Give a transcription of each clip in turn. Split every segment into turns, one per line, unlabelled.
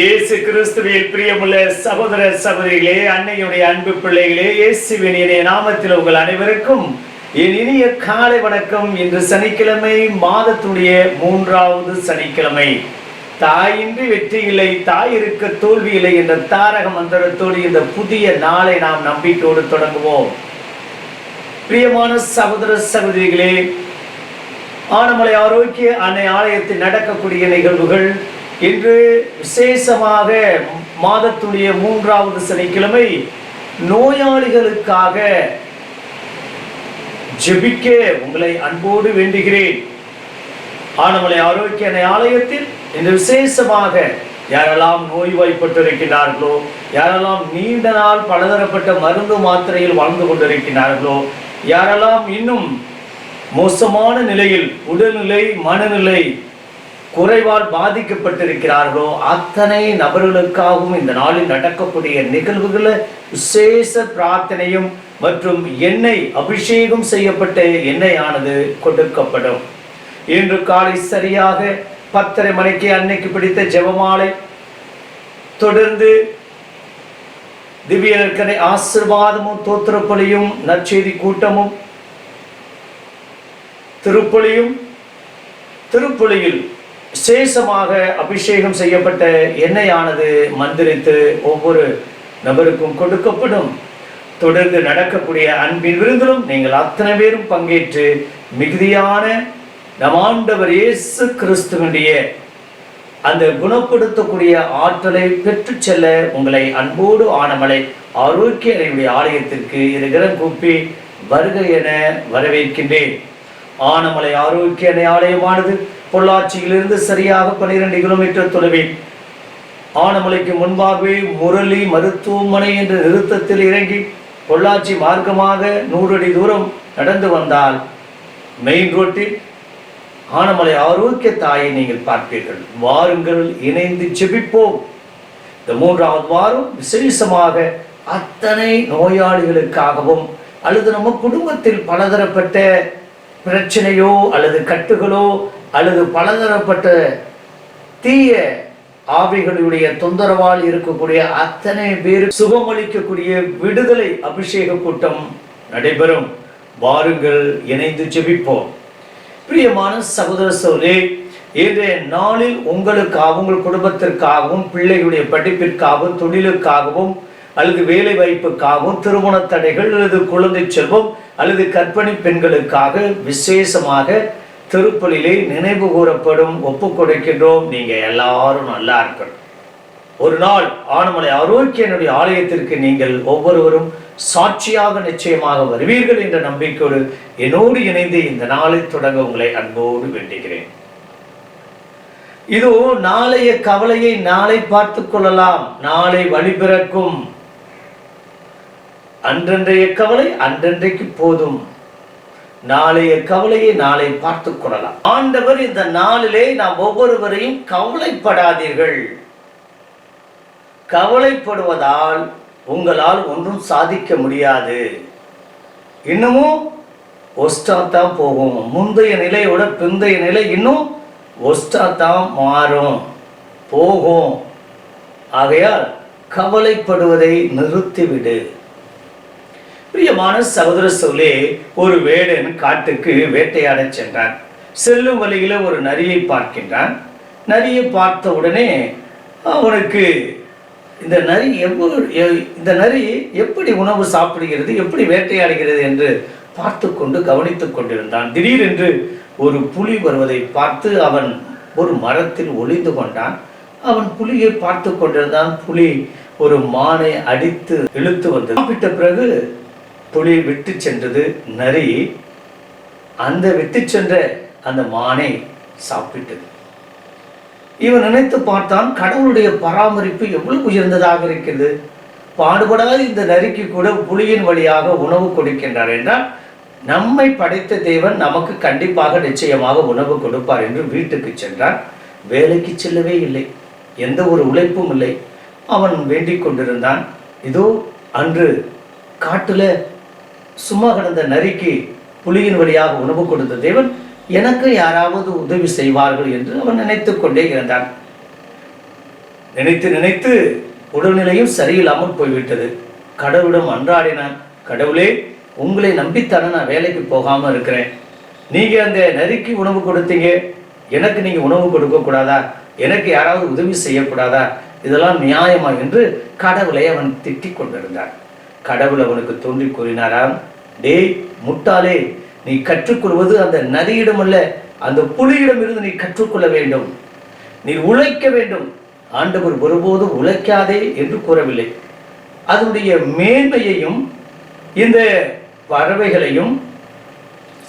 இயேசு கிறிஸ்துவில் பிரியமுள்ள சகோதர சகோதரிகளே அன்னையுடைய அன்பு பிள்ளைகளே இயேசுவின் இனிய நாமத்தில் உங்கள் அனைவருக்கும் என் இனிய காலை வணக்கம். இன்று சனிக்கிழமை மாதத்துடைய மூன்றாவது சனிக்கிழமை. தாயின்றி வெற்றி இல்லை தாய் இருக்க தோல்வி இல்லை என்ற தாரக மந்திரத்தோடு இந்த புதிய நாளை நாம் நம்பிக்கையோடு தொடங்குவோம். பிரியமான சகோதர சகோதரிகளே ஆனமலை ஆரோக்கிய அன்னை ஆலயத்தில் நடக்கக்கூடிய நிகழ்வுகள் இன்று விசேஷமாக மாதத்துடைய மூன்றாவது சனிக்கிழமை நோயாளிகளுக்காக ஜெபிக்க உங்களை அன்போடு வேண்டுகிறேன். ஆனமலை ஆரோக்கிய ஆலயத்தில் இன்று விசேஷமாக யாரெல்லாம் நோய்வாய்ப்பட்டிருக்கிறார்களோ யாரெல்லாம் நீண்ட நாள் பலதரப்பட்ட மருந்து மாத்திரையில் வாழ்ந்து கொண்டிருக்கிறார்களோ யாரெல்லாம் இன்னும் மோசமான நிலையில் உடல்நிலை மனநிலை குறைவால் பாதிக்கப்பட்டிருக்கிறார்களோ அத்தனை நபர்களுக்காகவும் இந்த நாளில் நடக்கக்கூடிய நிகழ்வுகளை விசேஷ பிரார்த்தனையும் மற்றும் எண்ணெய் அபிஷேகம் செய்யப்பட்ட எண்ணெயானது கொடுக்கப்படும். இன்று காலை சரியாக பத்தரை மணிக்கு அன்னைக்கு பிடித்த ஜெபமாலை தொடர்ந்து திவ்ய நற்கனை ஆசிர்வாதமும் தோத்திரப்பலியும் நற்செய்தி கூட்டமும் திருப்பலியும் திருப்பலியில் விசேஷமாக அபிஷேகம் செய்யப்பட்ட எண்ணெயானது மந்திரித்து ஒவ்வொரு நபருக்கும் கொடுக்கப்படும். தொடர்ந்து நடக்கக்கூடிய அன்பின் விருந்திலும் நீங்கள் அத்தனை பேரும் பங்கேற்று மிகுதியான நமாண்டவர் இயேசு கிறிஸ்துவனுடைய அந்த குணப்படுத்தக்கூடிய ஆற்றலை பெற்று செல்ல உங்களை அன்போடு ஆனமலை ஆரோக்கிய அறையுடைய ஆலயத்திற்கு இருக்கிற கூப்பி வருக என வரவேற்கின்றேன். ஆனமலை ஆரோக்கிய ஆலயமானது பொள்ளாச்சியிலிருந்து சரியாக பன்னிரெண்டு கிலோமீட்டர் தொலைவில். ஆனமலைக்கு முன்பாகவே முரளி மருத்துவமனை என்ற நிறுத்தத்தில் இறங்கி பொள்ளாச்சி மார்க்கமாக நூறு அடி தூரம் நடந்து வந்தால் மெயின் ரோட்டில் ஆனமலை ஆரோக்கிய தாயை நீங்கள் பார்ப்பீர்கள். வாருங்கள் இணைந்து செபிப்போம் இந்த மூன்றாவது வாரம் விசேஷமாக அத்தனை நோயாளிகளுக்காகவும் அல்லது நம்ம குடும்பத்தில் பலதரப்பட்ட பிரச்சனையோ அல்லது கட்டுகளோ அல்லது பலதரப்பட்ட தீய ஆவிகளுடைய தொந்தரவால் இருக்கக்கூடிய அத்தனை பேர் சுகமளிக்கக்கூடிய விடுதலை அபிஷேக கூட்டம் நடைபெறும். வாருங்கள் இணைந்து ஜெபிப்போம். பிரியமான சகோதர சோதரி இன்றைய நாளில் உங்களுக்காக உங்கள் குடும்பத்திற்காகவும் பிள்ளைகளுடைய படிப்பிற்காகவும் தொழிலுக்காகவும் அல்லது வேலை வாய்ப்புக்காகவும் திருமண தடைகள் அல்லது குழந்தை செல்வம் அல்லது கற்பனை பெண்களுக்காக விசேஷமாக திருப்பலிலே நினைவு கூறப்படும் ஒப்பு கொடுக்கின்றோம். நீங்க எல்லாரும் நல்லா இருக்கணும். ஒரு நாள் ஆனமலை ஆரோக்கியனுடைய ஆலயத்திற்கு நீங்கள் ஒவ்வொருவரும் சாட்சியாக நிச்சயமாக வருவீர்கள் என்ற நம்பிக்கையோடு என்னோடு இணைந்து இந்த நாளை தொடங்க உங்களை அன்போடு வேண்டுகிறேன். இதோ நாளைய கவலையை நாளை பார்த்துக் கொள்ளலாம். நாளை வழிபிறக்கும். அன்றன்றைய கவலை அன்றன்றைக்கு போதும். நாளைய கவலையை நாளை பார்த்துக் கொள்ளலாம். ஆண்டவர் இந்த நாளிலே நாம் ஒவ்வொருவரையும் கவலைப்படாதீர்கள். கவலைப்படுவதால் உங்களால் ஒன்றும் சாதிக்க முடியாது. இன்னமும் ஒஸ்டா தான் போகும். முந்தைய நிலையோட பிந்தைய நிலை இன்னும் ஒஸ்டா தான் மாறும். போகும். ஆகையால் கவலைப்படுவதை நிறுத்திவிடு. பிரியமான சகோதர சொல்லே ஒரு வேடன் காட்டுக்கு வேட்டையாடச் சென்றான். செல்லும் வழியில் ஒரு நரியை பார்க்கின்றான். நரியை பார்த்த உடனே அவனுக்கு இந்த நரி எவ்வளவு இந்த நரி எப்படி உணவு சாப்பிடுகிறது எப்படி வேட்டையாடுகிறது? என்று பார்த்து கொண்டு கவனித்துக் கொண்டிருந்தான். திடீரென்று ஒரு புலி வருவதை பார்த்து அவன் ஒரு மரத்தில் ஒளிந்து கொண்டான். அவன் புலியை பார்த்து கொண்டிருந்தான். புலி ஒரு மானை அடித்து இழுத்து வந்தது சாப்பிட்ட பிறகு புலி விட்டு சென்றது நரி அந்த விட்டு சென்ற அந்த மானை சாப்பிட்டது. இவன் நினைத்து பார்த்தான் கடவுளுடைய பராமரிப்பு எவ்வளவு உயர்ந்ததாக இருக்கிறது. பாடுபடாத இந்த நரிக்கு கூட புலியின் வழியாக உணவு கொடுக்கின்றார் என்றால் நம்மை படைத்த தேவன் நமக்கு கண்டிப்பாக நிச்சயமாக உணவு கொடுப்பார் என்று வீட்டுக்கு சென்றான். வேலைக்கு செல்லவே இல்லை எந்த ஒரு உழைப்பும் இல்லை. அவன் வேண்டிக் கொண்டிருந்தான். இதோ அன்று காட்டுல சும்மா கிடந்த நரிக்கு புலியின் வழியாக உணவு கொடுத்த தேவன் எனக்கு யாராவது உதவி செய்வார்கள் என்று அவன் நினைத்துக் கொண்டே இருந்தான். நினைத்து நினைத்து உடல்நிலையும் சரியில்லாமல் போய்விட்டது. கடவுளிடம் அன்றாடினான் கடவுளே உங்களை நம்பித்தானே நான் வேலைக்கு போகாம இருக்கிறேன். நீங்க அந்த நரிக்கு உணவு கொடுத்தீங்க. எனக்கு நீங்க உணவு கொடுக்க கூடாதா? எனக்கு யாராவது உதவி செய்யக்கூடாதா இதெல்லாம் நியாயமா? என்று கடவுளை அவன் திட்டிக் கொண்டிருந்தான். கடவுள் அவனுக்கு தோன்றி கூறினாராம் டேய் முட்டாளே நீ கற்றுக்கொள்வது அந்த நதியிடம் அல்ல அந்த புலியிடம் இருந்து நீ கற்றுக்கொள்ள வேண்டும். நீ உழைக்க வேண்டும். ஆண்டவர் ஒருபோதும் உழைக்காதே என்று கூறவில்லை. அதனுடைய மேன்மையையும் இந்த பறவைகளையும்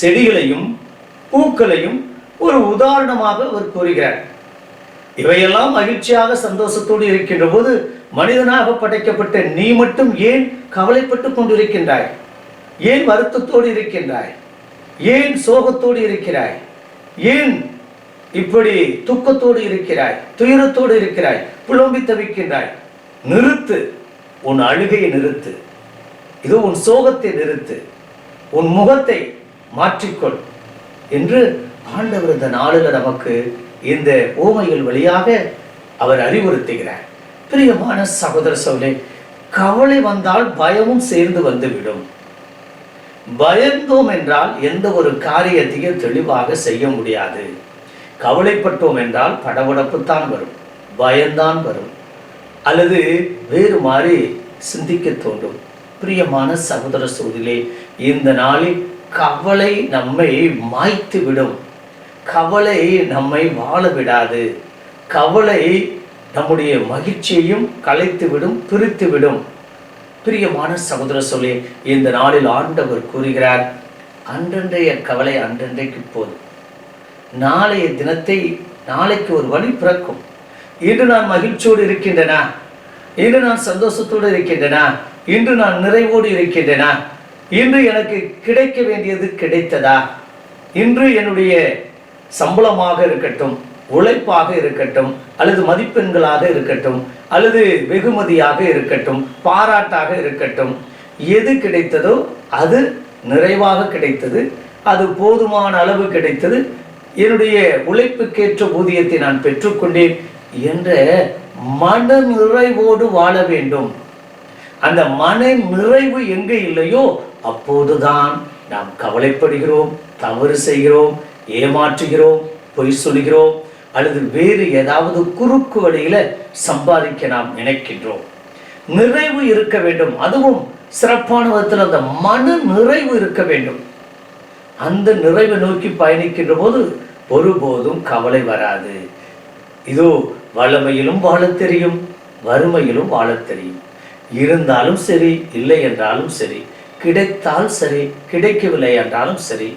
செடிகளையும் பூக்களையும் ஒரு உதாரணமாக அவர் கூறுகிறார். இவையெல்லாம் மகிழ்ச்சியாக சந்தோஷத்தோடு இருக்கின்ற போது மனிதனாக படைக்கப்பட்ட நீ மட்டும் ஏன் கவலைப்பட்டு கொண்டிருக்கின்றாய்? ஏன் வருத்தத்தோடு இருக்கின்றாய்? ஏன் சோகத்தோடு இருக்கிறாய்? ஏன் இப்படி துக்கத்தோடு இருக்கிறாய்? துயரத்தோடு இருக்கிறாய்? புலம்பி தவிக்கின்றாய்? நிறுத்து. உன் அழுகையை நிறுத்து. இது உன் சோகத்தை நிறுத்து. உன் முகத்தை மாற்றிக்கொள் என்று ஆண்டவர் இந்த நாளில் நமக்கு இந்த ஓமைகள் வழியாக அவர் அறிவுறுத்துகிறார். பிரியமான சகோதர சோழே கவலை வந்தால் பயமும் சேர்ந்து வந்துவிடும். பயந்தோம் என்றால் எந்த ஒரு காரியத்தையும் தெளிவாக செய்ய முடியாது. கவலைப்பட்டோம் என்றால் படபடப்பு தான் வரும் பயம்தான் வரும் அல்லது வேறு மாதிரி சிந்திக்க தோன்றும். பிரியமான சகோதர சூழலே இந்த நாளில் கவலை நம்மை மாய்த்து விடும் கவலை நம்மை வாழ விடாது. கவலை நம்முடைய மகிழ்ச்சியையும் கலைத்து விடும் பிரித்து விடும் பிரியமான சகோதர சொல்லி இந்த நாளில் ஆண்டவர் கூறுகிறார் அன்றன்றைய கவலை அன்றன்றைக்கு போதும். நாளைய தினத்தை நாளைக்கு ஒரு வழி பிறக்கும். இன்று நான் மகிழ்ச்சியோடு இருக்கின்றனா? இன்று நான் சந்தோஷத்தோடு இருக்கின்றனா? இன்று நான் நிறைவோடு இருக்கின்றனா? இன்று எனக்கு கிடைக்க வேண்டியது கிடைத்ததா? இன்று என்னுடைய சம்பளமாக இருக்கட்டும் உழைப்பாக இருக்கட்டும் அல்லது மதிப்பெண்களாக இருக்கட்டும் அல்லது வெகுமதியாக இருக்கட்டும் பாராட்டாக இருக்கட்டும் எது கிடைத்ததோ அது நிறைவாக கிடைத்தது அது போதுமான அளவு கிடைத்தது என்னுடைய உழைப்புக்கேற்ற ஊதியத்தை நான் பெற்றுக்கொண்டேன் என்ற மன நிறைவோடு வாழ வேண்டும். அந்த மன நிறைவு எங்கே இல்லையோ அப்போதுதான் நாம் கவலைப்படுகிறோம் தவறு செய்கிறோம் ஏமாற்றுகிறோம் பொய் சொல்கிறோம் அல்லது வேறு ஏதாவது குறுக்கு வழியில சம்பாதிக்க நாம் நினைக்கின்றோம். நிறைவு இருக்க வேண்டும். அதுவும் சிறப்பான விதத்தில் அந்த மன நிறைவு இருக்க வேண்டும். அந்த நிறைவை நோக்கி பயணிக்கின்ற போது ஒருபோதும் கவலை வராது. இதோ வளமையிலும் வாழத் தெரியும் வறுமையிலும் வாழத் தெரியும். இருந்தாலும் சரி இல்லை என்றாலும் சரி கிடைத்தால் சரி கிடைக்கவில்லை என்றாலும் சரி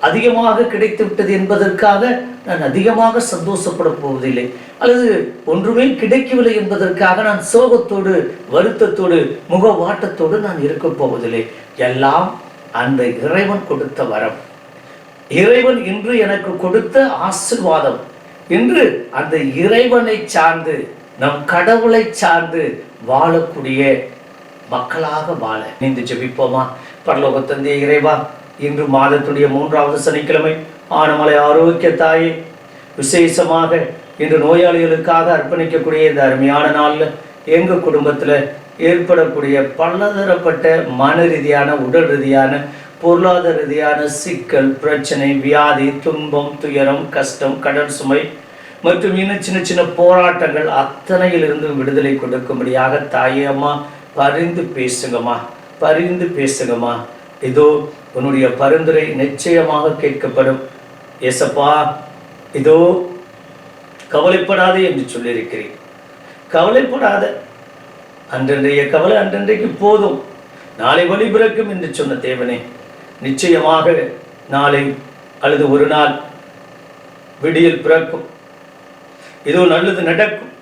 அதிகமாக கிடைத்து விட்டது என்பதற்காக நான் அதிகமாக சந்தோஷப்பட போவதில்லை. அல்லது ஒன்றுமே கிடைக்கவில்லை என்பதற்காக நான் சோகத்தோடு வருத்தத்தோடு முகவாட்டத்தோடு நான் இருக்க போவதில்லை. எல்லாம் அந்த இறைவன் கொடுத்த வரம். இறைவன் இன்று எனக்கு கொடுத்த ஆசிர்வாதம். இன்று அந்த இறைவனை சார்ந்து நம் கடவுளை சார்ந்து வாழக்கூடிய மக்களாக வாழ. நீந்து ஜெபிப்போமா? பரலோக தந்தைய இறைவா இன்று மாதத்துடைய மூன்றாவது சனிக்கிழமை ஆனமலை ஆரோக்கிய தாயே விசேஷமாக இன்று நோயாளிகளுக்காக அர்ப்பணிக்கக்கூடிய இந்த அருமையான நாளில் எங்கள் குடும்பத்தில் ஏற்படக்கூடிய பலதரப்பட்ட மன ரீதியான உடல் ரீதியான பொருளாதார ரீதியான சிக்கல் பிரச்சனை வியாதி துன்பம் துயரம் கஷ்டம் கடன் சுமை மற்றும் இன்னும் சின்ன சின்ன போராட்டங்கள் அத்தனையிலிருந்து விடுதலை கொடுக்கும்படியாக தாயம்மா பரிந்து பேசுங்கம்மா பரிந்து பேசுங்கம்மா. இதோ உன்னுடைய பரிந்துரை நிச்சயமாக கேட்கப்படும். ஏசப்பா இதோ கவலைப்படாதே என்று சொல்லியிருக்கிறேன். கவலைப்படாத. அன்றன்றைய கவலை அன்றன்றைக்கு போதும். நாளை வழி பிறக்கும் என்று சொன்ன தேவனே நிச்சயமாக நாளை அல்லது ஒரு நாள் விடியல் பிறக்கும். இதோ நல்லது நடக்கும்.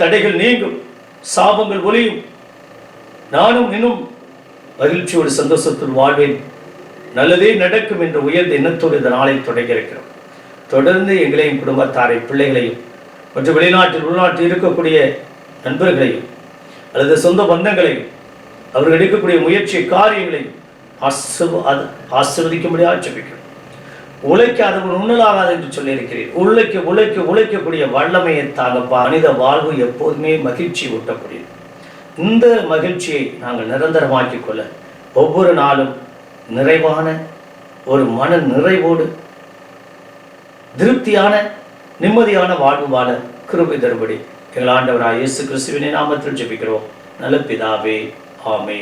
தடைகள் நீங்கும். சாபங்கள் ஒளியும் நானும் இன்னும் மகிழ்ச்சியோடு சந்தோஷத்தில் வாழ்வேன். நல்லதே நடக்கும் என்ற உயர்ந்த எண்ணத்தோடு இந்த நாளை தொடங்கி இருக்கிறோம் தொடர்ந்து எங்களையும் குடும்பத்தாரை பிள்ளைகளையும் மற்றும் வெளிநாட்டில் உள்நாட்டில் இருக்கக்கூடிய நண்பர்களையும் அல்லது சொந்த பந்தங்களையும் அவர்கள் எடுக்கக்கூடிய முயற்சி காரியங்களையும் ஆசிர்வ ஆசிர்வதிக்கும்படியாக ஜெபிக்கிறோம் உழைக்காதவன் உண்ணலாகாது என்று சொல்லியிருக்கிறேன் உழைக்க உழைக்க உழைக்கக்கூடிய வல்லமையை தாங்கப்பா. மனித வாழ்வு எப்போதுமே மகிழ்ச்சி ஊட்டக்கூடியது. இந்த மகிழ்ச்சியை நாங்கள் நிரந்தரமாக்கிக் கொள்ள ஒவ்வொரு நாளும் நிறைவான ஒரு மன நிறைவோடு திருப்தியான நிம்மதியான வாழ்வு வாழ கிருபை தருபடி எங்கள் இயேசு கிறிஸ்துவினை நாமத்தில் ஜெபிக்கிறோம். நல்ல பிதாவே ஆமே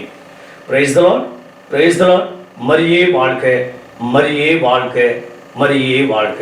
பிரைஸ் தலான் பிரைஸ் தலான் மரியே வாழ்க மரியே வாழ்க மரியே வாழ்க.